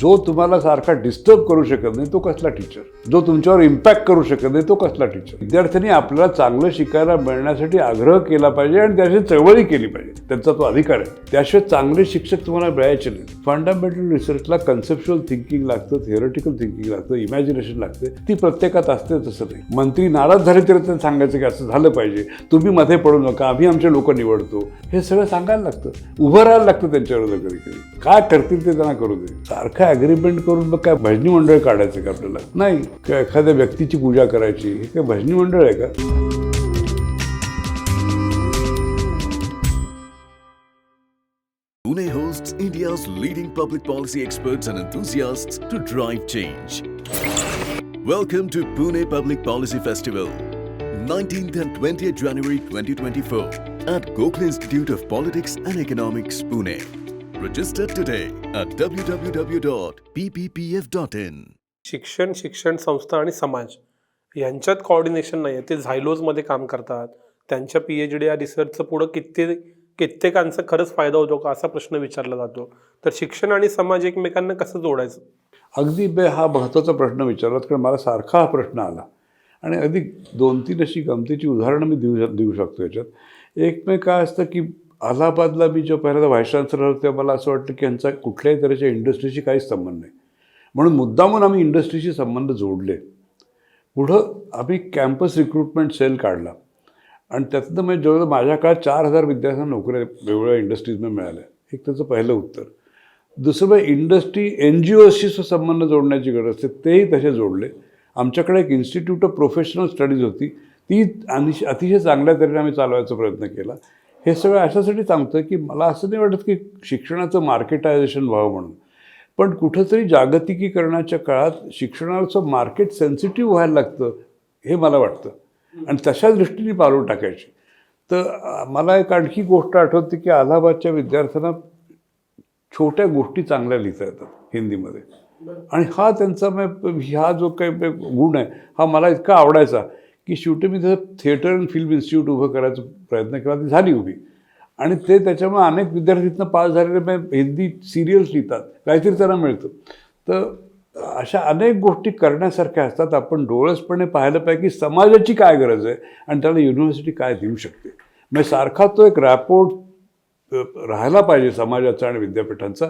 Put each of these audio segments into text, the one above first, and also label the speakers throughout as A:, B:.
A: जो तुम्हाला सारखा डिस्टर्ब करू शकत नाही तो कसला टीचर जो तुमच्यावर इम्पॅक्ट करू शकत नाही तो कसला टीचर विद्यार्थ्यांनी आपल्याला चांगलं शिकायला मिळण्यासाठी आग्रह केला पाहिजे आणि त्याची चळवळी केली पाहिजे. त्यांचा तो अधिकार आहे. त्याशिवाय चांगले शिक्षक तुम्हाला मिळायचे नाही फंडामेंटल रिसर्चला कन्सेप्च्युअल थिंकिंग लागतं थिअरटिकल थिंकिंग लागतं इमॅजिनेशन लागते. ती प्रत्येकात असते तसं नाही. मंत्री नाराज झाले तरी त्यांना सांगायचं की असं झालं पाहिजे. तुम्ही मध्ये पडू नका आम्ही आमचे लोक निवडतो. हे सगळं सांगायला लागतं. उभं राहायला लागतं त्यांच्यावर कधी कधी काय करतील ते त्यांना करू दे. सारखं काय अग्रीमेंट करून मग काय भजनी मंडळ काढायचं का आपल्याला नाही का एखाद्या व्यक्तीची पूजा करायची हे काय भजनी मंडळ आहे का
B: Pune hosts India's leading public policy experts and enthusiasts to drive change. Welcome to Pune Public Policy Festival, 19th and 20th January 2024 at Gokhale Institute of Politics and Economics, Pune. Register today at www.pppf.in.
C: शिक्षण शिक्षण संस्था आणि समाज यांच्यात coordination नाही आहे ते झायलोजमध्ये काम करतात. त्यांच्या पी एच डी या रिसर्चचं पुढं किती कित्येकांचा खरंच फायदा होतो का असा प्रश्न विचारला जातो. तर शिक्षण आणि समाज एकमेकांना कसं जोडायचं?
A: अगदी बे हा महत्त्वाचा प्रश्न विचारलात कारण मला सारखा हा प्रश्न आला. आणि अगदी दोन तीन अशी गमतीची उदाहरणं मी देऊ देऊ शकतो याच्यात. एक काय असतं की अलाहाबादला मी जो पहिल्यांदा व्हाईस चान्सलर होतो तेव्हा मला असं वाटतं की यांचा कुठल्याही तऱ्हेच्या इंडस्ट्रीशी काहीच संबंध नाही. म्हणून मुद्दामून आम्ही इंडस्ट्रीशी संबंध जोडले. पुढं आम्ही कॅम्पस रिक्रुटमेंट सेल काढला. आणि त्यातनं म्हणजे जवळजवळ माझ्या काळात चार हजार विद्यार्थ्यांना नोकऱ्या वेगवेगळ्या इंडस्ट्रीजमध्ये मिळाल्या. एक त्याचं पहिलं उत्तर. दुसरं म्हणजे इंडस्ट्री एन जी ओशी संबंध जोडण्याची गरज असते तेही तसे जोडले. आमच्याकडे एक इन्स्टिट्यूट ऑफ प्रोफेशनल स्टडीज होती. ती आणि अतिशय चांगल्या तऱ्हेने आम्ही चालवायचा प्रयत्न केला. हे सगळं अशासाठी सांगतं की मला असं नाही वाटत की शिक्षणाचं मार्केटायझेशन व्हावं म्हणून. पण कुठंतरी जागतिकीकरणाच्या काळात शिक्षणाचं मार्केट सेन्सिटिव्ह व्हायला लागतं हे मला वाटतं. आणि तशा दृष्टीने पाऊल टाकायची. तर मला एक आणखी गोष्ट आठवते की अलाहाबादच्या विद्यार्थ्यांना छोट्या गोष्टी चांगल्या लिहिता येतात हिंदीमध्ये. आणि हा त्यांचा मग हा जो काही गुण आहे हा मला इतका आवडायचा. की शेवटी मी त्याचं थिएटर अँड फिल्म इन्स्टिट्यूट उभं करायचा प्रयत्न केला ती झाली उभी. आणि ते त्याच्यामुळे अनेक विद्यार्थीतनं पास झालेले हिंदी सिरियल्स लिहितात काहीतरी त्यांना मिळतं. तर अशा अनेक गोष्टी करण्यासारख्या असतात आपण डोळसपणे पाहायला पाहिजे की समाजाची काय गरज आहे आणि त्याला युनिव्हर्सिटी काय देऊ शकते. म्हणजे सारखा तो एक रॅपोर्ट राहायला पाहिजे समाजाचा आणि विद्यापीठांचा.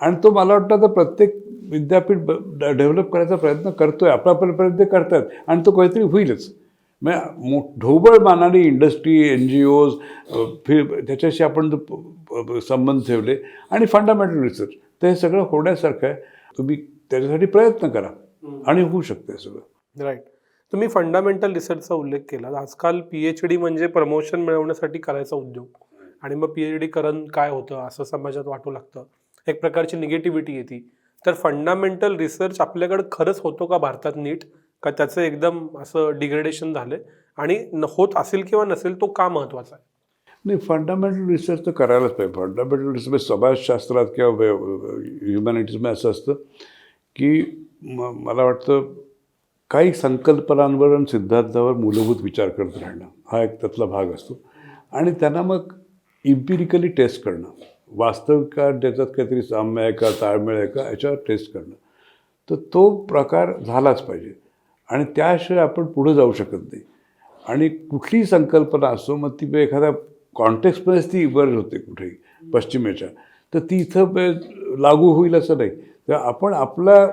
A: आणि तो मला वाटतं आता प्रत्येक विद्यापीठ डेव्हलप करायचा प्रयत्न करतोय आपल्यापर्यंत करतात आणि तो काहीतरी होईलच. म्हणजे मो ढोबळ मानाने इंडस्ट्री एन जी ओज त्याच्याशी आपण संबंध ठेवले आणि फंडामेंटल रिसर्च तर हे सगळं होण्यासारखं आहे. तुम्ही त्याच्यासाठी प्रयत्न करा. आणि होऊ शकते हे सगळं.
C: राईट तुम्ही फंडामेंटल रिसर्चचा उल्लेख केला आजकाल पी एच डी म्हणजे प्रमोशन मिळवण्यासाठी करायचा उद्योग. आणि मग पी एच डी करण काय होतं असं समाजात वाटू लागतं. एक प्रकारची निगेटिव्हिटी येते. तर फंडामेंटल रिसर्च आपल्याकडे खरंच होतो का भारतात नीट? का त्याचं एकदम असं डिग्रेडेशन झालंय. आणि न- होत असेल किंवा नसेल तो का महत्त्वाचा आहे?
A: नाही फंडामेंटल रिसर्च तर करायलाच पाहिजे. फंडामेंटल रिसर्च म्हणजे समाजशास्त्रात किंवा ह्युमॅनिटीजमध्ये असं असतं की म मला वाटतं काही संकल्पनांवर आणि सिद्धांतावर मूलभूत विचार करत राहणं हा एक त्यातला भाग असतो. आणि त्यांना मग इम्पिरिकली टेस्ट करणं. वास्तविक का त्याच्यात काहीतरी साम्य आहे का ताळमेळ आहे का याच्यावर टेस्ट करणं. तर तो प्रकार झालाच पाहिजे. आणि त्याशिवाय आपण पुढं जाऊ शकत नाही. आणि कुठलीही संकल्पना असो मग ती एखाद्या कॉन्टेक्स्टमध्येच ती इमर्ज होते कुठेही पश्चिमेच्या. तर ती इथं लागू होईल असं नाही. तर आपण आपल्या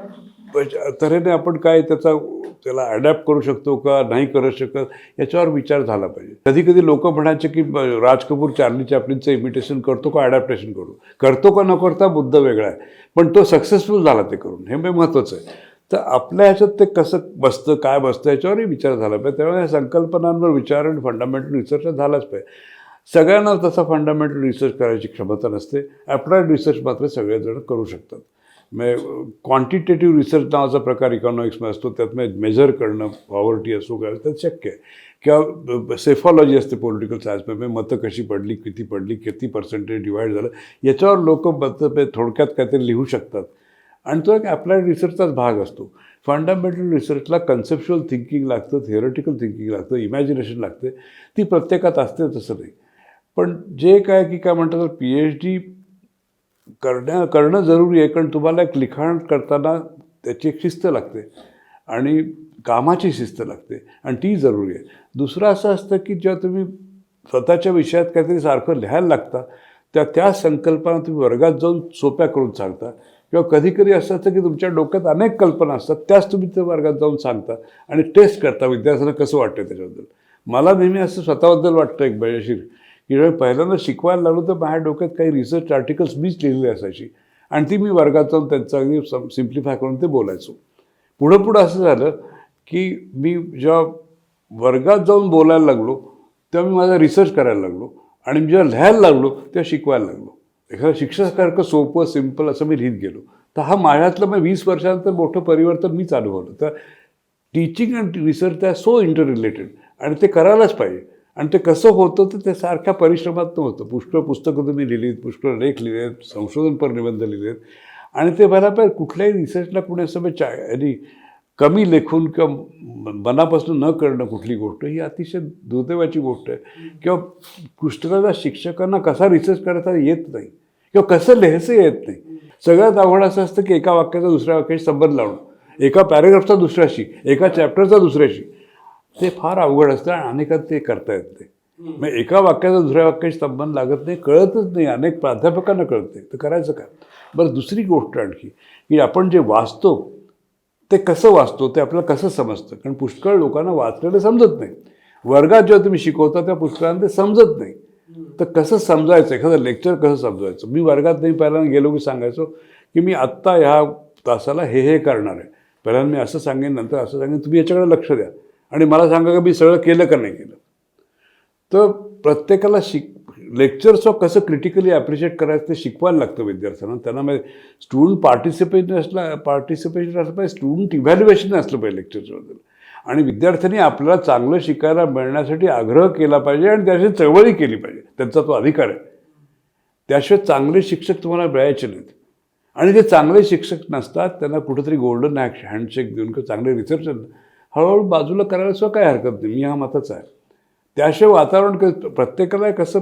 A: तऱ्हेने आपण काय त्याचा त्याला अडॅप्ट करू शकतो का नाही करू शकत याच्यावर विचार झाला पाहिजे. कधी कधी लोक म्हणायचे की राज कपूर चार्ली चॅपलिनचं इमिटेशन करतो का अडॅप्टेशन करू? करतो का न करता मुद्दा वेगळा आहे. पण तो सक्सेसफुल झाला ते करून. हे महत्त्वाचं आहे. तर आपल्या ह्याच्यात ते कसं बसतं काय बसतं याच्यावरही विचार झाला पाहिजे. त्यामुळे या संकल्पनांवर विचार आणि फंडामेंटल रिसर्च झालाच पाहिजे. सगळ्यांना तसा फंडामेंटल रिसर्च करायची क्षमता नसते. ॲप्लाइड रिसर्च मात्र सगळेजण करू शकतात. म्हणजे क्वांटिटेटिव्ह रिसर्च नावाचा प्रकार इकॉनॉमिक्समध्ये असतो त्यात म्हणजे मेजर करणं पॉवर्टी असो काय त्यात शक्य आहे. किंवा सेफॉलॉजी असते पॉलिटिकल सायन्समध्ये म्हणजे मतं कशी पडली किती पडली किती पर्सेंटेज डिवाईड झालं याच्यावर लोक मतं म्हणजे थोडक्यात काहीतरी लिहू शकतात. आणि तो एक अप्लाइड रिसर्चचाच भाग असतो. फंडामेंटल रिसर्चला कन्सेप्च्युअल थिंकिंग लागतं थिअरटिकल थिंकिंग लागतं इमॅजिनेशन लागते. ती प्रत्येकात असते तसं नाही. पण जे काय की काय म्हणतात पी एच डी करण्या करणं जरुरी आहे कारण तुम्हाला एक लिखाण करताना त्याची एक शिस्त लागते आणि कामाची शिस्त लागते आणि ती जरुरी आहे. दुसरं असं असतं की जेव्हा तुम्ही स्वतःच्या विषयात काहीतरी सारखं लिहायला लागता त्या त्या संकल्पना तुम्ही वर्गात जाऊन सोप्या करून सांगता किंवा कधीकधी असं असतं की तुमच्या डोक्यात अनेक कल्पना असतात त्याच तुम्ही त्या वर्गात जाऊन सांगता आणि टेस्ट करता विद्यार्थ्यांना कसं वाटतं त्याच्याबद्दल. मला नेहमी असं स्वतःबद्दल वाटतं एक बजेशीर की जेव्हा पहिल्यांदा शिकवायला लागलो तर माझ्या डोक्यात काही रिसर्च आर्टिकल्स मीच लिहिलेली असायची आणि ती मी वर्गात जाऊन त्यांचं अगदी सिम्प्लिफाय करून ते बोलायचो. पुढं पुढं असं झालं की मी जेव्हा वर्गात जाऊन बोलायला लागलो तेव्हा मी माझा रिसर्च करायला लागलो आणि मी जेव्हा लिहायला लागलो तेव्हा शिकवायला लागलो. एखादं शिक्षणासारखं सोपं सिंपल असं मी लिहित गेलो. तर हा माझ्यातलं मग वीस वर्षानंतर मोठं परिवर्तन मीच अनुभवलं. तर टीचिंग अँड रिसर्च त्या सो इंटर रिलेटेड आणि ते करायलाच पाहिजे. आणि ते कसं होतं तर ते सारख्या परिश्रमात होतं पुष्कळ पुस्तकं तुम्ही लिहिलीत पुष्कळ लेख लिहिलेत संशोधनपर निबंध लिहिलेत. आणि ते मला पाहिजे कुठल्याही रिसर्चला कुणी असं चा यांनी कमी लेखून किंवा मनापासून न करणं कुठली गोष्ट ही अतिशय दुर्दैवाची गोष्ट आहे. किंवा पुस्तकाचा शिक्षकांना कसा रिसर्च करायचा येत नाही. किंवा कसं लिहायचं येत नाही. सगळ्यात आवड असं असतं की एका वाक्याचा दुसऱ्या वाक्याशी संबंध लावणं. एका पॅरेग्राफचा दुसऱ्याशी एका चॅप्टरचा दुसऱ्याशी ते फार अवघड असतं आणि अनेकात ते करता येत नाही. मग एका वाक्याचा दुसऱ्या वाक्याशी संबंध लागत नाही कळतच नाही. अनेक प्राध्यापकांना कळत नाही. तर करायचं काय? बरं दुसरी गोष्ट आणखी की आपण जे वाचतो ते कसं वाचतो ते आपल्याला कसं समजतं? कारण पुष्कळ लोकांना वाचलेलं समजत नाही. वर्गात जेव्हा तुम्ही शिकवता त्या पुस्तकांना ते समजत नाही. तर कसं समजायचं? एखादं लेक्चर कसं समजायचं मी वर्गात नाही पहिल्यांदा गेलो की सांगायचो की मी आत्ता ह्या तासाला हे हे करणार आहे. पहिल्यांदा मी असं सांगेन नंतर असं सांगेन तुम्ही याच्याकडे लक्ष द्या. आणि मला सांगा की मी सगळं केलं का नाही केलं? तर प्रत्येकाला शिक लेक्चर्सचं कसं क्रिटिकली ॲप्रिशिएट करायचं ते शिकवायला लागतं विद्यार्थ्यांना. त्यांना म्हणजे स्टुडंट पार्टिसिपेशन असला पार्टिसिपेशन असलं पाहिजे स्टुडंट इव्हॅल्युएशन असलं पाहिजे लेक्चर्सबद्दल आणि विद्यार्थ्यांनी आपल्याला चांगलं शिकायला मिळण्यासाठी आग्रह केला पाहिजे आणि त्याची चळवळी केली पाहिजे. त्यांचा तो अधिकार आहे. त्याशिवाय चांगले शिक्षक तुम्हाला मिळायचे नाहीत. आणि जे चांगले शिक्षक नसतात त्यांना कुठेतरी गोल्डन हॅक हँडशेक देऊन किंवा चांगले रिसर्च हळूहळू बाजूला करायला सुद्धा काही हरकत नाही. मी हा मतच आहे. त्याशिवाय वातावरण कसं प्रत्येकाला कसं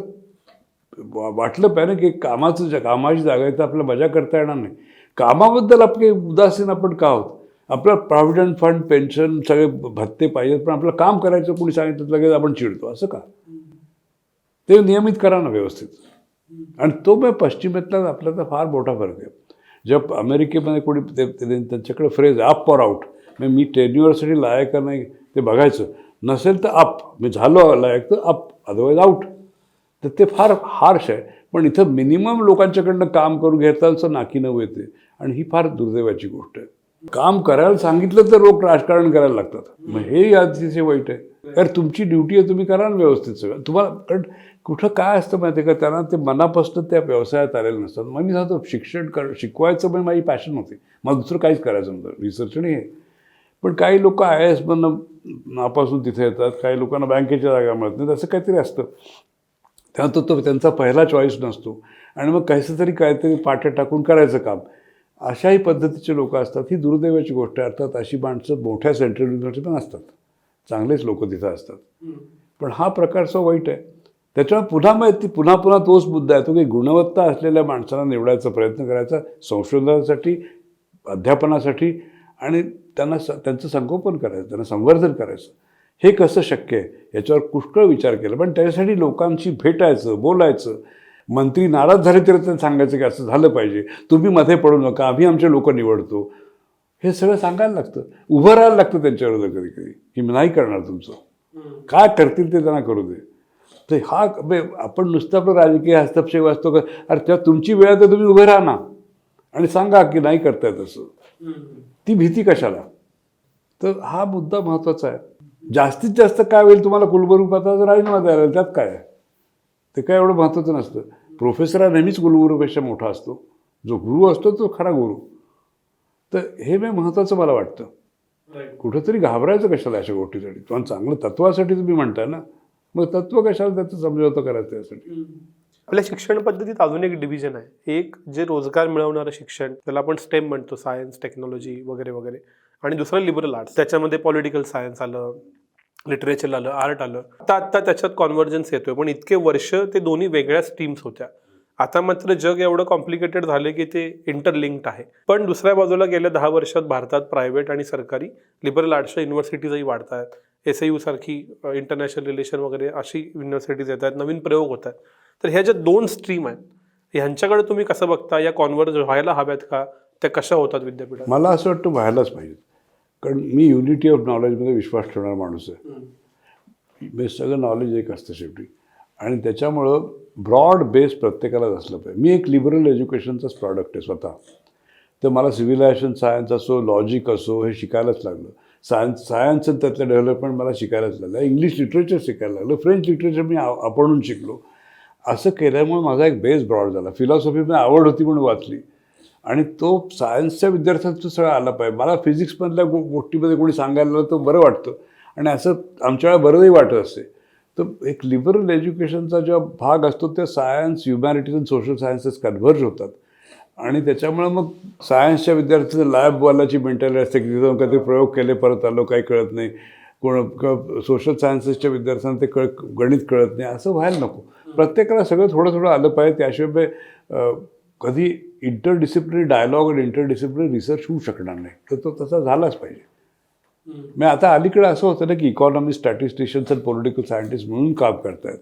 A: वाटलं पाहिजे की कामाचं ज्या कामाची जागा आहे तर आपल्याला मजा करता येणार नाही. कामाबद्दल आपले उदासीन आपण का आहोत? आपलं प्रॉव्हिडंट फंड पेन्शन सगळे भत्ते पाहिजेत पण आपलं काम करायचं कोणी सांगितलं लगेच आपण चिडतो. असं का? ते नियमित करा ना व्यवस्थित. आणि तो मग पश्चिमेतला आपला तर फार मोठा फरक आहे. जेव्हा अमेरिकेमध्ये कोणी ते त्यांच्याकडे फ्रेज अप फॉर आउट म्हणजे मी टेन्युअरसाठी लायक का नाही ते बघायचं. नसेल तर अप मी झालो लायक तर अप अदरवाईज आउट तर ते फार हार्श आहे. पण इथं मिनिमम लोकांच्याकडनं काम करून घेताच नाकी नऊ येते आणि ही फार दुर्दैवाची गोष्ट आहे. काम करायला सांगितलं तर लोक राजकारण करायला लागतात. मग हे अतिशय वाईट आहे. तर तुमची ड्युटी आहे तुम्ही करा ना व्यवस्थित सगळं. तुम्हाला कारण कुठं काय असतं माहिती आहे का? त्यांना ते मनापासून त्या व्यवसायात आलेलं नसतात. मग मी सांगतो शिक्षण कर शिकवायचं पण माझी पॅशन होती. मला दुसरं काहीच करायचं नव्हतं. रिसर्च नाही आहे. पण काही लोक आय एस मधनं नापासून तिथे येतात. काही लोकांना बँकेच्या जागा मिळत नाहीत. असं काहीतरी असतं. तेव्हा तो तो त्यांचा पहिला चॉईस नसतो. आणि मग कसं तरी काहीतरी पाठ्या टाकून करायचं काम. अशाही पद्धतीचे लोक असतात ही दुर्दैवाची गोष्ट आहे. अर्थात अशी माणसं मोठ्या सेंट्रल युनिव्हर्सिटी पण असतात चांगलेच लोक तिथं असतात. पण हा प्रकारचा वाईट आहे. त्याच्यामुळे पुन्हा मग ती पुन्हा पुन्हा तोच मुद्दा आहे. तो की गुणवत्ता असलेल्या माणसांना निवडायचा प्रयत्न करायचा संशोधनासाठी अध्यापनासाठी आणि त्यांना स त्यांचं संगोपन करायचं त्यांना संवर्धन करायचं. हे कसं शक्य आहे? याच्यावर पुष्कळ विचार केला. पण त्याच्यासाठी लोकांशी भेटायचं बोलायचं. मंत्री नाराज झाले तरी त्यांना सांगायचं की असं झालं पाहिजे. तुम्ही मध्ये पडू नका आम्ही आमचे लोक निवडतो. हे सगळं सांगायला लागतं. उभं राहायला लागतं त्यांच्यावर कधी कधी. की मी नाही करणार तुमचं. काय करतील ते त्यांना करू दे. तर हा आपण नुसतं आपलं राजकीय हस्तक्षेप असतो का? अरे तेव्हा तुमची वेळ तर तुम्ही उभे राहा ना. आणि सांगा की नाही करताय तसं. ती भीती कशाला? तर हा मुद्दा महत्त्वाचा आहे. जास्तीत जास्त काय होईल तुम्हाला कुलगुरू पदाचा राजीनामा द्यायला. त्यात काय? ते काय एवढं महत्त्वाचं नसतं. प्रोफेसर हा नेहमीच कुलगुरूपेक्षा मोठा असतो. जो गुरु असतो तो खरा गुरु. तर हे मी महत्त्वाचं मला वाटतं. कुठंतरी घाबरायचं कशाला अशा गोष्टीसाठी? पण चांगलं तत्वासाठी तुम्ही म्हणताय ना? मग तत्व कशाला त्याचं समजवतं करायचं त्यासाठी?
C: आपल्या शिक्षण पद्धतीत अजून एक डिव्हिजन आहे. एक जे रोजगार मिळवणारं शिक्षण त्याला आपण स्टेम म्हणतो सायन्स टेक्नॉलॉजी वगैरे वगैरे. आणि दुसरं लिबरल आर्ट्स त्याच्यामध्ये पॉलिटिकल सायन्स आलं. लिटरेचर आलं आर्ट आलं. आता आत्ता त्याच्यात कॉन्व्हर्जन्स येतोय. पण इतके वर्ष ते दोन्ही वेगळ्या स्ट्रीम्स होत्या. आता मात्र जग एवढं कॉम्प्लिकेटेड झाले की ते इंटरलिंक्ड आहे. पण दुसऱ्या बाजूला गेल्या दहा वर्षात भारतात प्रायव्हेट आणि सरकारी लिबरल आर्ट्सच्या युनिव्हर्सिटीजही वाढत आहेत एस यू सारखी इंटरनॅशनल रिलेशन वगैरे अशी युनिव्हर्सिटीज येत आहेत. नवीन प्रयोग होत आहेत. तर ह्या ज्या दोन स्ट्रीम आहेत ह्यांच्याकडे तुम्ही कसं बघता? या कॉन्व्हर्ज व्हायला हव्यात का? त्या कशा होतात विद्यापीठात?
A: मला असं वाटतं व्हायलाच पाहिजे. कारण मी युनिटी ऑफ नॉलेजमध्ये विश्वास ठेवणारा माणूस आहे. म्हणजे सगळं नॉलेज एक असतं शेवटी. आणि त्याच्यामुळं ब्रॉड बेस प्रत्येकालाच असलं पाहिजे. मी एक लिबरल एज्युकेशनचाच प्रॉडक्ट आहे स्वतः. तर मला सिव्हिलायझेशन सायन्स असो लॉजिक असो हे शिकायलाच लागलं. सायन्स सायन्स आणि त्यातलं डेव्हलपमेंट मला शिकायलाच लागलं. इंग्लिश लिटरेचर शिकायला लागलं. फ्रेंच लिटरेचर मी आपणून शिकलो. असं केल्यामुळे माझा एक बेस ब्रॉड झाला. फिलॉसॉफी आवड होती म्हणून वाचली. आणि तो सायन्सच्या विद्यार्थ्यांचं सगळं आला पाहिजे. मला फिजिक्समधल्या गो गोष्टीमध्ये कोणी सांगायला तर बरं वाटतं. आणि असं आमच्या वेळा बरंही वाटत असते. तर एक लिबरल एज्युकेशनचा जेव्हा भाग असतो त्या सायन्स ह्युमॅनिटीज आणि सोशल सायन्सेस कन्व्हर्ज होतात. आणि त्याच्यामुळं मग सायन्सच्या विद्यार्थ्यांचं लॅबवालाची मेंटॅलिटी असते की तिथं काहीतरी प्रयोग केले परत आलो काही कळत नाही. कोण सोशल सायन्सेसच्या विद्यार्थ्यांना ते कळ गणित कळत नाही. असं व्हायला नको. प्रत्येकाला सगळं थोडं थोडं आलं पाहिजे. त्याशिवाय कधी इंटरडिसिप्लिनरी डायलॉग आणि इंटरडिसिप्लिनरी रिसर्च होऊ शकणार नाही. तर तो तसा झालाच पाहिजे. मग आता अलीकडे असं होतं ना की इकॉनॉमी स्टॅटिस्टिशियन्स आणि पॉलिटिकल सायंटिस्ट म्हणून काम करतायत.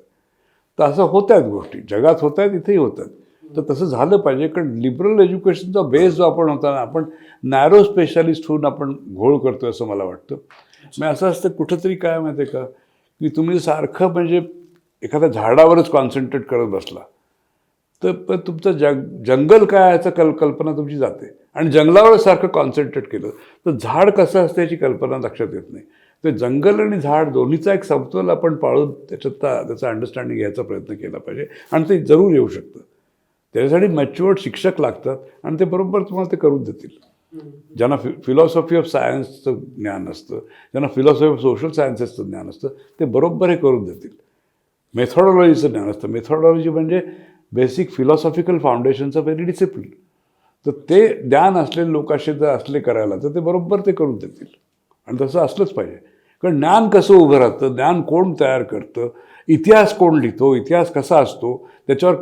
A: तर असं होत आहेत गोष्टी. जगात होत आहेत इथेही होत आहेत तर तसं झालं पाहिजे. कारण लिबरल एज्युकेशनचा बेस जो आपण होता ना आपण नॅरो स्पेशालिस्ट होऊन आपण घोळ करतो असं मला वाटतं. मग असं असतं कुठंतरी काय माहिती आहे का? की तुम्ही सारखं म्हणजे एखाद्या झाडावरच कॉन्सन्ट्रेट करत बसला. तर तुमचं जग जंगल काय याचं कल कल्पना तुमची जाते. आणि जंगलावर सारखं कॉन्सन्ट्रेट केलं तर झाड कसं असतं याची कल्पना लक्षात येत नाही. तर जंगल आणि झाड दोन्हीचा एक समतोल आपण पाळून त्याच्यात त्याचा अंडरस्टँडिंग घ्यायचा प्रयत्न केला पाहिजे. आणि ते जरूर येऊ शकतं. त्याच्यासाठी मॅच्युअर्ड शिक्षक लागतात आणि ते बरोबर तुम्हाला ते करून देतील. ज्यांना फि फिलॉसॉफी ऑफ सायन्सचं ज्ञान असतं ज्यांना फिलॉसॉफी ऑफ सोशल सायन्सेसचं ज्ञान असतं ते बरोबर हे करून देतील. मेथॉडॉलॉजीचं ज्ञान असतं. मेथॉडॉलॉजी म्हणजे बेसिक फिलॉसॉफिकल फाउंडेशनचं व्हेरी डिसिप्लिन तर ते ज्ञान असलेले लोक असे जर असले करायला तर ते बरोबर ते करून देतील. आणि तसं असलंच पाहिजे. कारण ज्ञान कसं उभं राहतं? ज्ञान कोण तयार करतं? इतिहास कोण लिहितो? इतिहास कसा असतो? त्याच्यावर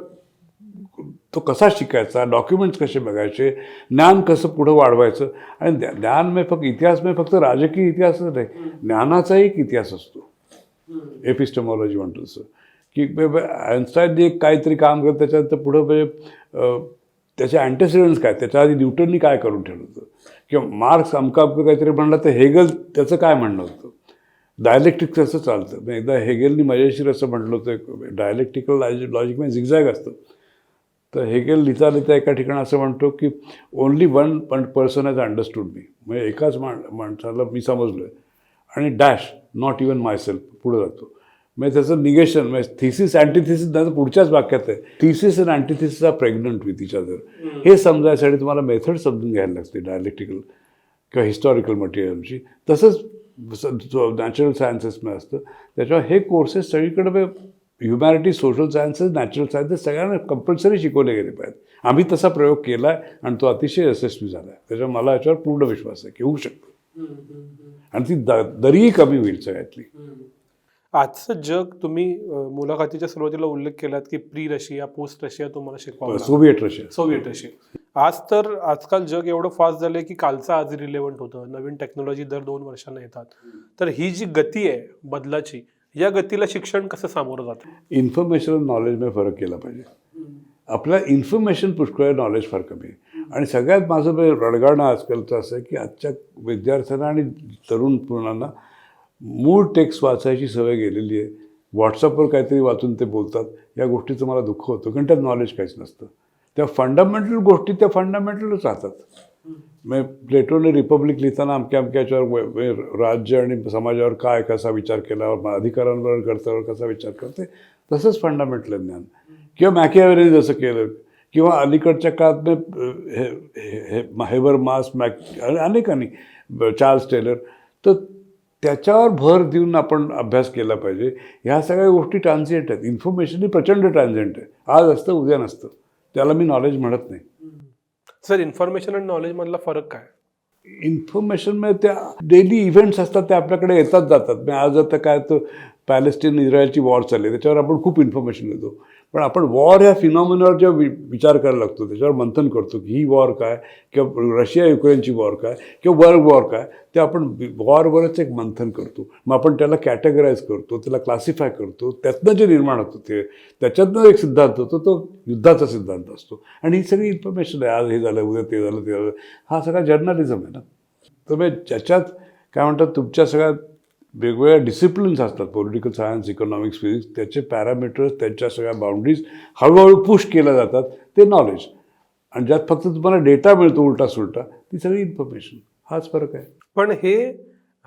A: तो कसा शिकायचा? डॉक्युमेंट्स कसे बघायचे? ज्ञान कसं पुढं वाढवायचं? आणि ज्ञा- ज्ञान म्हणजे फक्त इतिहास म्हणजे फक्त राजकीय इतिहासच नाही ज्ञानाचाही एक इतिहास असतो. एपिस्टमॉलॉजी म्हणतो तसं. की आयन्स्टाईनने एक काहीतरी काम करत त्याच्यानंतर पुढं म्हणजे त्याचे अँटेसिडन्स काय? त्याच्या आधी न्यूटननी काय करून ठेवलं होतं? किंवा मार्क्स अमका अमकं काहीतरी म्हणलं तर हेगल त्याचं काय म्हणणं होतं? डायलेक्ट्रिक कसं चालतं. मग एकदा हेगेलनी मजेशीर असं म्हटलं होतं डायलेक्टिकल लॉजिक म्हणजे झिगझॅग असतं. तर हेगेल लिहिता लिहिता एका ठिकाणी असं म्हणतो की ओन्ली वन पण पर्सन हॅज अंडरस्टूड मी म्हणजे एकाच माण माणसाला मी समजलो आहे आणि डॅश नॉट इवन मायसेल्फ पुढं जातो. म्हणजे त्याचं निगेशन म्हणजे थिसिस अँटीथिसिस तर पुढच्याच वाक्यात आहे. थिसिस आणि antithesis are pregnant with each other हे समजायसाठी तुम्हाला मेथड समजून घ्यायला लागते डायलेक्ट्रिकल किंवा हिस्टॉरिकल मटेरियलची तसंच नॅचरल सायन्सेसमध्ये असतं त्याच्यावर हे कोर्सेस सगळीकडे humanity social sciences natural sciences सगळ्यांना कंपल्सरी शिकवले गेले पाहिजेत. आम्ही तसा प्रयोग केला आहे आणि तो अतिशय यशस्वी झाला आहे त्याच्यावर मला याच्यावर पूर्ण विश्वास आहे की होऊ शकतो. आणि ती द दरीही कमी होईल सगळ्यातली.
C: आजचं जग तुम्ही मुलाखतीच्या सुरुवातीला उल्लेख केलात की प्री रशिया पोस्ट रशिया तुम्हाला लागलं.
A: Soviet Russia.
C: Soviet Russia. आज तर आजकाल जग एवढं फास्ट झालंय की कालचं आज रिलेव्हंट होतं. नवीन टेक्नॉलॉजी दर दोन वर्षांना येतात. तर ही जी गती आहे बदलाची या गतीला शिक्षण कसं सामोरं जातं?
A: इन्फॉर्मेशन नॉलेजमध्ये फरक केला पाहिजे. आपल्या इन्फॉर्मेशन पुष्कळ नॉलेज फार कमी आहे. आणि सगळ्यात माझं म्हणजे रडगाणं आजकालचं असं आहे की आजच्या विद्यार्थ्यांना आणि तरुण मुलांना मूळ टेक्स्ट वाचायची सवय गेलेली आहे व्हॉट्सअपवर काहीतरी वाचून ते बोलतात या गोष्टीचं मला दुःख होतं कारण त्यात नॉलेज काहीच नसतं त्या फंडामेंटल गोष्टी त्या फंडामेंटलच राहतात मग प्लेटोने रिपब्लिक लिहिताना अमक्या अमक्याच्यावर याच्यावर राज्य आणि समाजावर काय कसा विचार केला अधिकारांवर कर्तव्यावर कसा विचार करते तसंच फंडामेंटल ज्ञान किंवा मॅकियावेने जसं केलं किंवा अलीकडच्या काळात हे हेबर मास मॅक अनेकांनी चार्ल्स टेलर तर त्याच्यावर भर देऊन आपण अभ्यास केला पाहिजे. ह्या सगळ्या गोष्टी ट्रान्झिएंट आहेत. इन्फॉर्मेशन ही प्रचंड ट्रान्झिएंट आहे. आज असतं उद्या नसतं. त्याला मी नॉलेज म्हणत नाही.
C: सर इन्फॉर्मेशन आणि नॉलेज मधला फरक काय?
A: इन्फॉर्मेशनमध्ये त्या डेली इव्हेंट्स असतात ते आपल्याकडे येतात जातात. म्हणजे आज आता काय तर पॅलेस्टीन इस्रायलची वॉर चालली आहे, त्याच्यावर आपण खूप इन्फॉर्मेशन घेतो. पण आपण वॉर ह्या फिनॉमिनावर जेव्हा वि विचार करायला लागतो त्याच्यावर मंथन करतो की ही वॉर काय किंवा रशिया युक्रेनची वॉर काय किंवा वर्ल्ड वॉर काय ते आपण वॉरवरच एक मंथन करतो. मग आपण त्याला कॅटेगराईज करतो त्याला क्लासिफाय करतो त्यातनं जे निर्माण होतं ते त्याच्यातनं एक सिद्धांत होतो तो युद्धाचा सिद्धांत असतो. आणि ही सगळी इन्फॉर्मेशन आहे आज हे झालं उद्या ते झालं ते झालं हा सगळा जर्नलिझम आहे ना. तर मग ज्याच्यात काय म्हणतात तुमच्या सगळ्या वेगवेगळ्या डिसिप्लिन्स असतात. पॉलिटिकल सायन्स इकॉनॉमिक्स फिजिक्स त्याचे पॅरामीटर्स त्यांच्या सगळ्या बाउंड्रीज हळूहळू पुश केल्या जातात. ते नॉलेज आणि ज्यात फक्त तुम्हाला डेटा मिळतो उलटा सुलटा ती सगळी इन्फॉर्मेशन हाच फरक आहे.
C: पण हे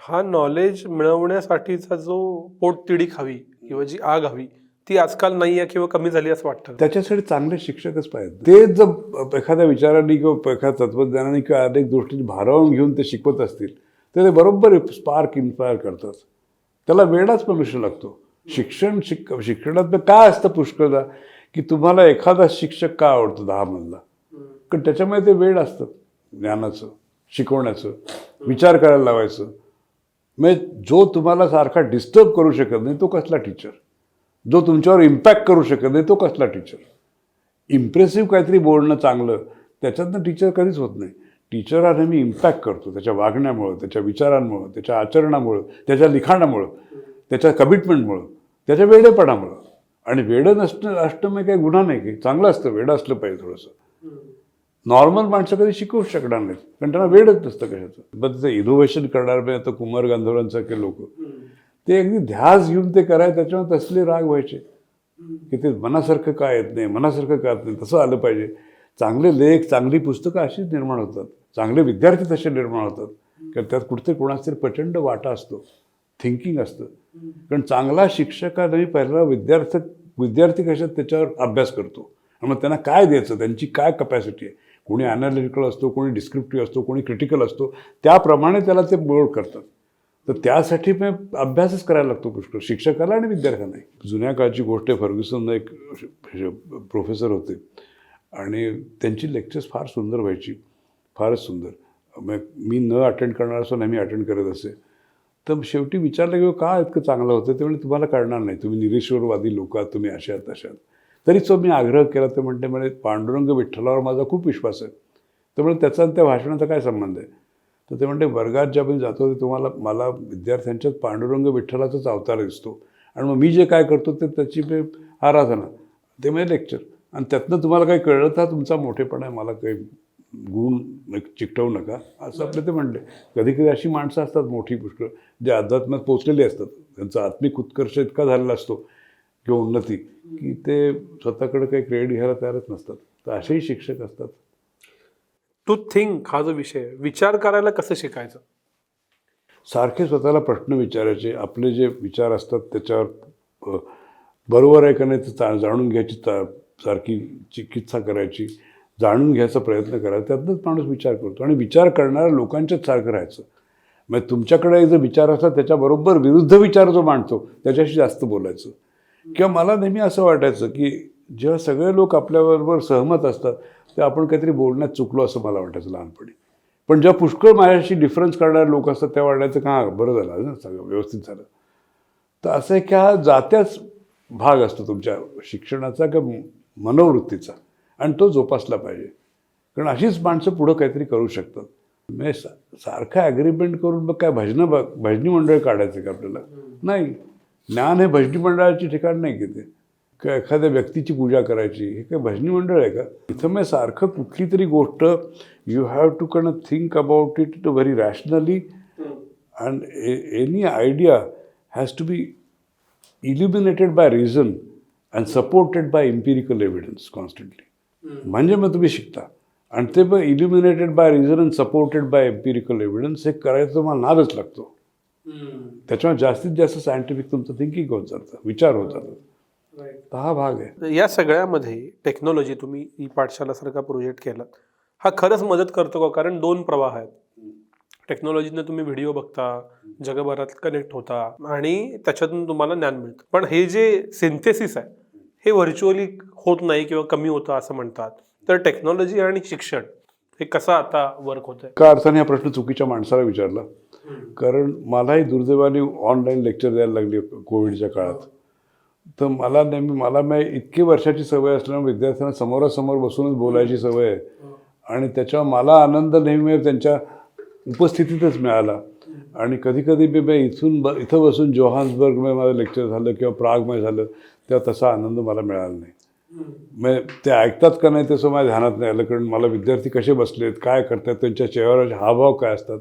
C: हा नॉलेज मिळवण्यासाठीचा जो पोटतिडी खावी किंवा जी आग हवी ती आजकाल नाही आहे किंवा कमी झाली असं वाटतं.
A: त्याच्यासाठी चांगले शिक्षकच पाहिजेत. ते जर एखाद्या विचाराने किंवा एखाद्या तत्त्वज्ञानाने किंवा अनेक गोष्टी भारावून घेऊन ते शिकवत असतील ते बरोबर स्पार्क इन्स्पायर करतात. त्याला वेळाच मनुष्य लागतो. शिक्षण शिक शिक्षणात काय असतं पुष्कळदा? की तुम्हाला एखादा शिक्षक का आवडतो दहामधला? कारण त्याच्यामुळे ते वेळ असतं. ज्ञानाचं शिकवण्याचं विचार करायला लावायचं. म्हणजे जो तुम्हाला सारखा डिस्टर्ब करू शकत नाही तो कसला टीचर जो तुमच्यावर इम्पॅक्ट करू शकत नाही तो कसला टीचर इम्प्रेसिव्ह काहीतरी बोलणं चांगलं. त्याच्यातनं टीचर कधीच होत नाही. टीचरला नेहमी इम्पॅक्ट करतो. त्याच्या वागण्यामुळं त्याच्या विचारांमुळं त्याच्या आचरणामुळं त्याच्या लिखाणामुळं त्याच्या कमिटमेंटमुळं त्याच्या वेडेपणामुळं. आणि वेडं नसणं असणं म्हणजे काही गुन्हा नाही की चांगलं असतं वेडं असलं पाहिजे थोडंसं. नॉर्मल माणसं कधी शिकवू शकणार नाहीत कारण त्यांना वेळच नसतं कशाचं. पण ते इनोव्हेशन करणार म्हणजे आता कुमार गांधवांसारखे लोक. ते अगदी ध्यास घेऊन ते करायचे त्याच्यामुळे तसले राग व्हायचे. की ते मनासारखं काय येत नाही मनासारखं काय येत नाही तसं आलं पाहिजे. चांगले लेख चांगली पुस्तकं अशीच निर्माण होतात. चांगले विद्यार्थी तसे निर्माण होतात. कारण त्यात कुठे कोणाचा तरी प्रचंड वाटा असतो. थिंकिंग असतं. कारण चांगला शिक्षक पहिला विद्यार्थी विद्यार्थी कशात त्याच्यावर अभ्यास करतो. आणि मग त्यांना काय द्यायचं? त्यांची काय कपॅसिटी आहे? कोणी ॲनालिटिकल असतो कोणी डिस्क्रिप्टिव्ह असतो कोणी क्रिटिकल असतो. त्याप्रमाणे त्याला ते मोड करतात. तर त्यासाठी मग अभ्यासच करायला लागतो पुष्कळ. शिक्षकाला आणि विद्यार्थ्यांना. जुन्या काळची गोष्ट आहे. फर्ग्युसन एक प्रोफेसर होते. आणि त्यांची लेक्चर्स फार सुंदर व्हायची. फारच सुंदर. मग मी न अटेंड करणार असो नेहमी अटेंड करत असे. तर शेवटी विचारलं की का इतकं चांगलं होतं? ते म्हणजे तुम्हाला कळणार नाही. तुम्ही निरेश्वरवादी लोक आहात तुम्ही अशा आहात तशा आहात. तरी तो मी आग्रह केला तर म्हणते म्हणजे पांडुरंग विठ्ठलावर माझा खूप विश्वास आहे. तर म्हणजे त्याचा आणि त्या भाषणाचा काय संबंध आहे? तर ते म्हणते वर्गात ज्या मी जातो ते तुम्हाला मला विद्यार्थ्यांच्यात पांडुरंग विठ्ठलाचाच अवतार दिसतो. आणि मग मी जे काय करतो ते त्याची मी आराधना. ते म्हणजे लेक्चर. आणि त्यातनं तुम्हाला काही कळलं तर तुमचा मोठेपणा आहे मला काही गुण चिकटवू नका असं आपले ते म्हणले. कधी कधी अशी माणसं असतात मोठी पुष्कळ जे अध्यात्मात पोचलेली असतात. त्यांचा आत्मिक उत्कर्ष इतका झालेला असतो किंवा उन्नती की ते स्वतःकडे काही क्रेडिट घ्यायला तयारच नसतात. तर असेही शिक्षक असतात.
C: टू थिंक हा जो विषय विचार करायला कसं शिकायचं?
A: सारखे स्वतःला प्रश्न विचारायचे आपले जे विचार असतात त्याच्यावर बरोबर आहे का नाही ते जाणून घ्यायची सारखी चिकित्सा करायची. जाणून घ्यायचा प्रयत्न करायचा त्यातनंच माणूस विचार करतो. आणि विचार करणाऱ्या लोकांच्याच सारखं राहायचं. मग तुमच्याकडे जो विचार असला त्याच्याबरोबर विरुद्ध विचार जो मांडतो त्याच्याशी जास्त बोलायचं. किंवा मला नेहमी असं वाटायचं की जेव्हा सगळे लोक आपल्याबरोबर सहमत असतात तेव्हा आपण काहीतरी बोलण्यात चुकलो असं मला वाटायचं लहानपणी. पण जेव्हा पुष्कळ माझ्याशी डिफरन्स करणारे लोक असतात तेव्हा वाटायचं का बरं झालं ना सगळं व्यवस्थित झालं. तर असं एक ह्या जात्याच भाग असतो तुमच्या शिक्षणाचा किंवा मनोवृत्तीचा. आणि तो जोपासला पाहिजे. कारण अशीच माणसं पुढं काहीतरी करू शकतात. म्हणजे सा सारखं ॲग्रीमेंट करून मग काय भजनं ब भजनी मंडळ काढायचं का आपल्याला? नाही. ज्ञान हे भजनी मंडळाची ठिकाण नाही की ते. का एखाद्या व्यक्तीची पूजा करायची हे काय भजनी मंडळ आहे का? इथं मग सारखं कुठली तरी गोष्ट you have to con think about it very rationally and any idea has to be illuminated by reason and supported by empirical evidence constantly म्हणजे मग तुम्ही शिकता. आणि ते मग illuminated by reason and supported by empirical evidence हे करायचं तुम्हाला नादच लागतो. त्याच्यामुळे जास्तीत जास्त सायंटिफिक तुमचं थिंकिंग होत जातं विचार होत जातात. तर हा भाग आहे.
C: या सगळ्यामध्ये टेक्नॉलॉजी तुम्ही ई पाठशालासारखा प्रोजेक्ट केला हा खरंच मदत करतो का? कारण दोन प्रवाह आहेत. टेक्नॉलॉजीनं तुम्ही व्हिडिओ बघता जगभरात कनेक्ट होता आणि त्याच्यातून तुम्हाला ज्ञान मिळतं. पण हे जे सिंथेसिस आहे हे व्हर्च्युअली होत नाही किंवा कमी होतं असं म्हणतात. तर टेक्नॉलॉजी आणि शिक्षण हे कसं आता वर्क होतं
A: का अर्थाने हा प्रश्न चुकीच्या माणसाला विचारला. कारण मलाही दुर्दैवाने ऑनलाईन लेक्चर द्यायला लागले कोविडच्या काळात. तर मला नेहमी मला मी इतकी वर्षाची सवय असल्यामुळे विद्यार्थ्यांना समोरासमोर बसूनच बोलायची सवय आहे. आणि त्याच्यावर मला आनंद नेहमी त्यांच्या उपस्थितीतच मिळाला. आणि कधी कधी मी इथून ब इथं बसून जोहान्सबर्गमध्ये माझं लेक्चर झालं किंवा प्रागमध्ये झालं. तेव्हा तसा आनंद मला मिळाला नाही. मग ते ऐकतात का नाही तसं माझ्या ध्यानात नाही आलं. कारण मला विद्यार्थी कसे बसलेत काय करतात त्यांच्या चेहऱ्यावर हावभाव काय असतात.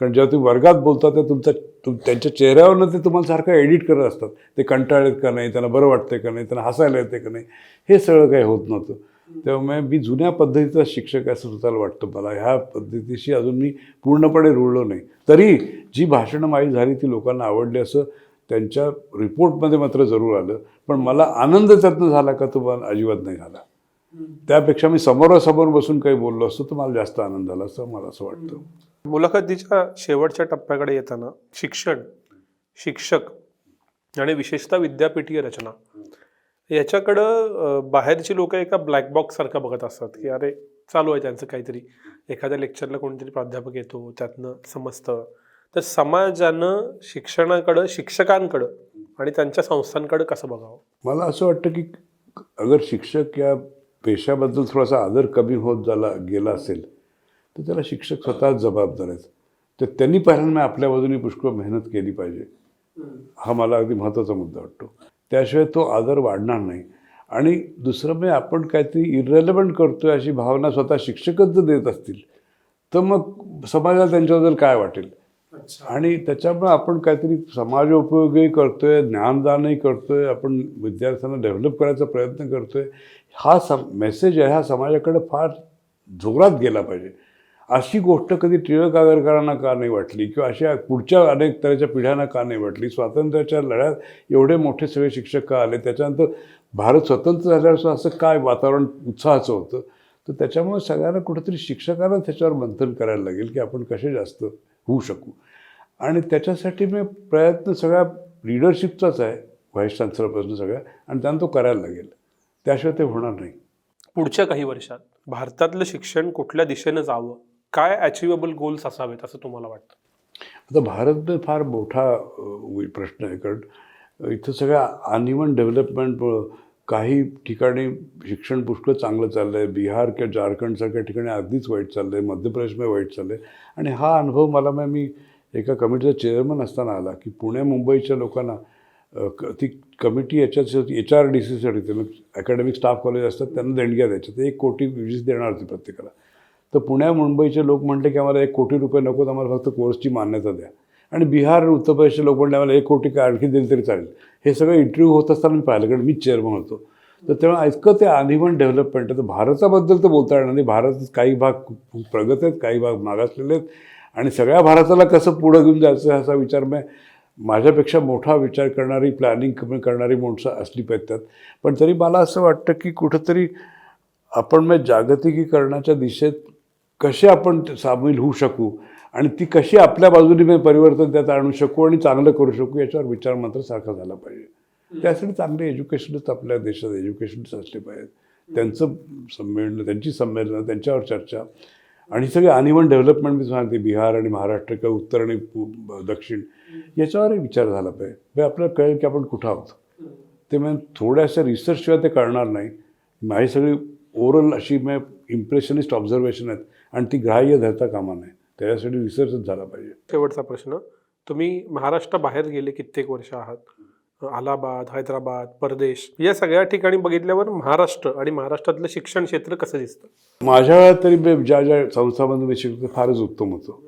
A: कारण जेव्हा तुम्ही वर्गात बोलता तेव्हा तुमचा तुम त्यांच्या चेहऱ्यावरनं ते तुम्हाला सारखं एडिट करत असतात. ते कंटाळेत का नाही त्यांना बरं वाटतं का नाही त्यांना हसायला येते का नाही हे सगळं काही होत नव्हतं. त्यामुळे मी जुन्या पद्धतीचा शिक्षक असं स्वतःला वाटतं मला. ह्या पद्धतीशी अजून मी पूर्णपणे रुळलो नाही. तरी जी भाषणं माझी झाली ती लोकांना आवडली असं त्यांच्या रिपोर्टमध्ये मात्र जरूर आलं. पण मला आनंद त्यातनं झाला का तो मला अजिबात नाही झाला. त्यापेक्षा मी समोरासमोर बसून काही बोललो असतो तर मला जास्त आनंद झाला असं मला असं वाटतं.
C: मुलाखतीच्या शेवटच्या टप्प्याकडे येताना शिक्षण शिक्षक आणि विशेषतः विद्यापीठीय रचना याच्याकडं बाहेरची लोक एका ब्लॅक बॉक्ससारखा बघत असतात की अरे चालू आहे त्यांचं काहीतरी. एखाद्या लेक्चरला कोणीतरी प्राध्यापक येतो त्यातनं समजतं. तर समाजानं शिक्षणाकडं शिक्षकांकडं आणि त्यांच्या संस्थांकडं कसं बघावं?
A: मला असं वाटतं की अगर शिक्षक या पेशाबद्दल थोडासा आदर कमी होत झाला गेला असेल तर त्याला शिक्षक स्वतःच जबाबदार आहेत तर त्यांनी पहिल्यांदा आपल्या बाजूने पुष्कळ मेहनत केली पाहिजे. हा मला अगदी महत्त्वाचा मुद्दा वाटतो. त्याशिवाय तो आदर वाढणार नाही. आणि दुसरं म्हणजे आपण काहीतरी इरेलेवंट आहे अशी भावना स्वतः शिक्षकच जर देत असतील तर मग समाजाला त्यांच्याबद्दल काय वाटेल? आणि त्याच्यामुळे आपण काहीतरी समाज उपयोगही करतोय ज्ञानदानही करतोय आपण विद्यार्थ्यांना डेव्हलप करायचा प्रयत्न करतोय. हा सम मेसेज आहे हा समाजाकडे फार जोरात गेला पाहिजे. अशी गोष्ट कधी टिळक आगरकरांना का नाही वाटली किंवा अशा पुढच्या अनेक तऱ्हेच्या पिढ्यांना का नाही वाटली? स्वातंत्र्याच्या लढ्यात एवढे मोठे सगळे शिक्षक का आले? त्याच्यानंतर भारत स्वतंत्र झाल्यावर असं काय वातावरण उत्साहाचं होतं? तर त्याच्यामुळे सगळ्यांना कुठेतरी शिक्षकांना त्याच्यावर मंथन करायला लागेल की आपण कसे जास्त होऊ शकू? आणि त्याच्यासाठी मी प्रयत्न सगळ्या लिडरशिपचाच आहे व्हाईस चान्सलरपासून सगळ्या आणि त्यांना तो करायला लागेल. त्याशिवाय ते होणार नाही.
C: पुढच्या काही वर्षात भारतातलं शिक्षण कुठल्या दिशेनं जावं? काय अचिवेबल गोल्स असावेत असं तुम्हाला वाटतं?
A: आता भारत फार मोठा प्रश्न आहे कारण इथं सगळ्या अनइवन डेव्हलपमेंटमुळं काही ठिकाणी शिक्षण पुष्कळ चांगलं चाललं आहे बिहार किंवा झारखंडसारख्या ठिकाणी अगदीच वाईट चाललं आहे मध्य प्रदेशमध्ये वाईट चाललं आहे आणि हा अनुभव मला मी एका कमिटीचा चेअरमन असताना आला की पुणे मुंबईच्या लोकांना क- ती कमिटी याच्यासाठी एच आर डी सीसाठी ते मग अकॅडमिक स्टाफ कॉलेज असतात त्यांना देणग्या द्यायच्या. ते एक कोटी वीज देणार होती प्रत्येकाला. तर पुण्या मुंबईचे लोक म्हटले की आम्हाला एक कोटी रुपये नको तर आम्हाला फक्त कोर्सची मान्यता द्या. आणि बिहार उत्तर प्रदेशचे लोक म्हणले आम्हाला एक कोटी काय आणखी दिली तरी चालेल. हे सगळं इंटरव्ह्यू होत असताना मी पाहिलं कारण मी चेअरमन होतो. तर तेव्हा इतकं ते अनइव्हन डेव्हलपमेंट आहे. तर भारताबद्दल तर बोलता येणार नाही. भारत काही भाग प्रगत आहेत काही भाग मागासलेले आहेत. आणि सगळ्या भारताला कसं पुढं घेऊन जायचं असा विचार मी माझ्यापेक्षा मोठा विचार करणारी प्लॅनिंग करणारी माणसं असली पाहिजेत. त्यात पण तरी मला असं वाटतं की कुठंतरी आपण मग जागतिकीकरणाच्या दिशेत कसे आपण सामील होऊ शकू आणि ती कशी आपल्या बाजूने मी परिवर्तन त्यात आणू शकू आणि चांगलं करू शकू याच्यावर विचार मात्र सारखा झाला पाहिजे. त्यासाठी चांगले एज्युकेशनच आपल्या देशात एज्युकेशनच असले पाहिजेत. त्यांचं संमेलन त्यांची संमेलनं त्यांच्यावर चर्चा. आणि सगळे अनिवन डेव्हलपमेंट मी सांगते बिहार आणि महाराष्ट्र किंवा उत्तर आणि दक्षिण याच्यावरही विचार झाला पाहिजे. आपल्याला कळेल की आपण कुठं आहोत. ते मग थोड्याशा रिसर्चशिवाय ते कळणार नाही. माझी सगळी ओरल अशी मग इम्प्रेशनिस्ट ऑब्झर्वेशन आहेत आणि ती ग्राह्य धरता कामा नाही त्याच्यासाठी रिसर्चच झाला पाहिजे.
C: शेवटचा प्रश्न. तुम्ही महाराष्ट्राबाहेर गेले कित्येक वर्ष आहात. अलाहाबाद हैदराबाद परदेश या सगळ्या ठिकाणी बघितल्यावर महाराष्ट्र आणि महाराष्ट्रातलं शिक्षण क्षेत्र कसं दिसतं?
A: माझ्या वेळात तरी ज्या ज्या संस्थांमध्ये मी शिकलो फारच उत्तम होतं.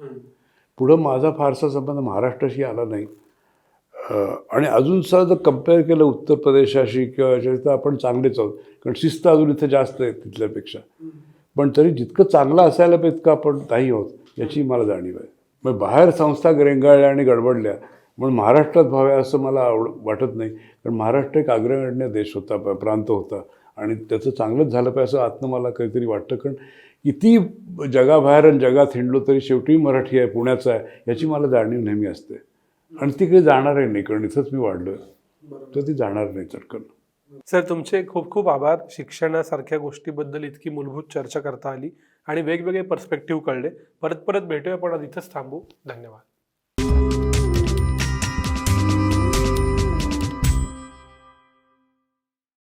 A: पुढं माझा फारसा संबंध महाराष्ट्राशी आला नाही. आणि अजून सर जर कंपेअर केलं उत्तर प्रदेशाशी किंवा याच्याशी तर आपण चांगलेच आहोत. कारण शिस्त अजून इथं जास्त आहे तिथल्यापेक्षा. पण तरी जितकं चांगलं असायला पाहिजे इतकं आपण नाही आहोत याची मला जाणीव आहे. मग बाहेर संस्था रेंगाळल्या आणि गडबडल्या म्हणून महाराष्ट्रात व्हाव्या असं मला आवड वाटत नाही. कारण महाराष्ट्र एक अग्रगण्य देश होता प- प्रांत होता. आणि त्याचं चांगलंच झालं पाहिजे असं आत्म मला काहीतरी वाटतं. कारण किती जगाबाहेर आणि जगात हिंडलो तरी शेवटी मराठी आहे पुण्याचा आहे याची मला जाणीव नेहमी असते. आणि तिकडे जाणारही नाही कारण इथंच मी वाढलो तर ती जाणार नाही चटकन.
C: सर तुमचे खूप खूप आभार. शिक्षणासारख्या गोष्टीबद्दल इतकी मूलभूत चर्चा करता आली आणि वेगवेगळे पर्स्पेक्टिव्ह कळले. परत परत भेटूया पण आज इथंच थांबू. धन्यवाद.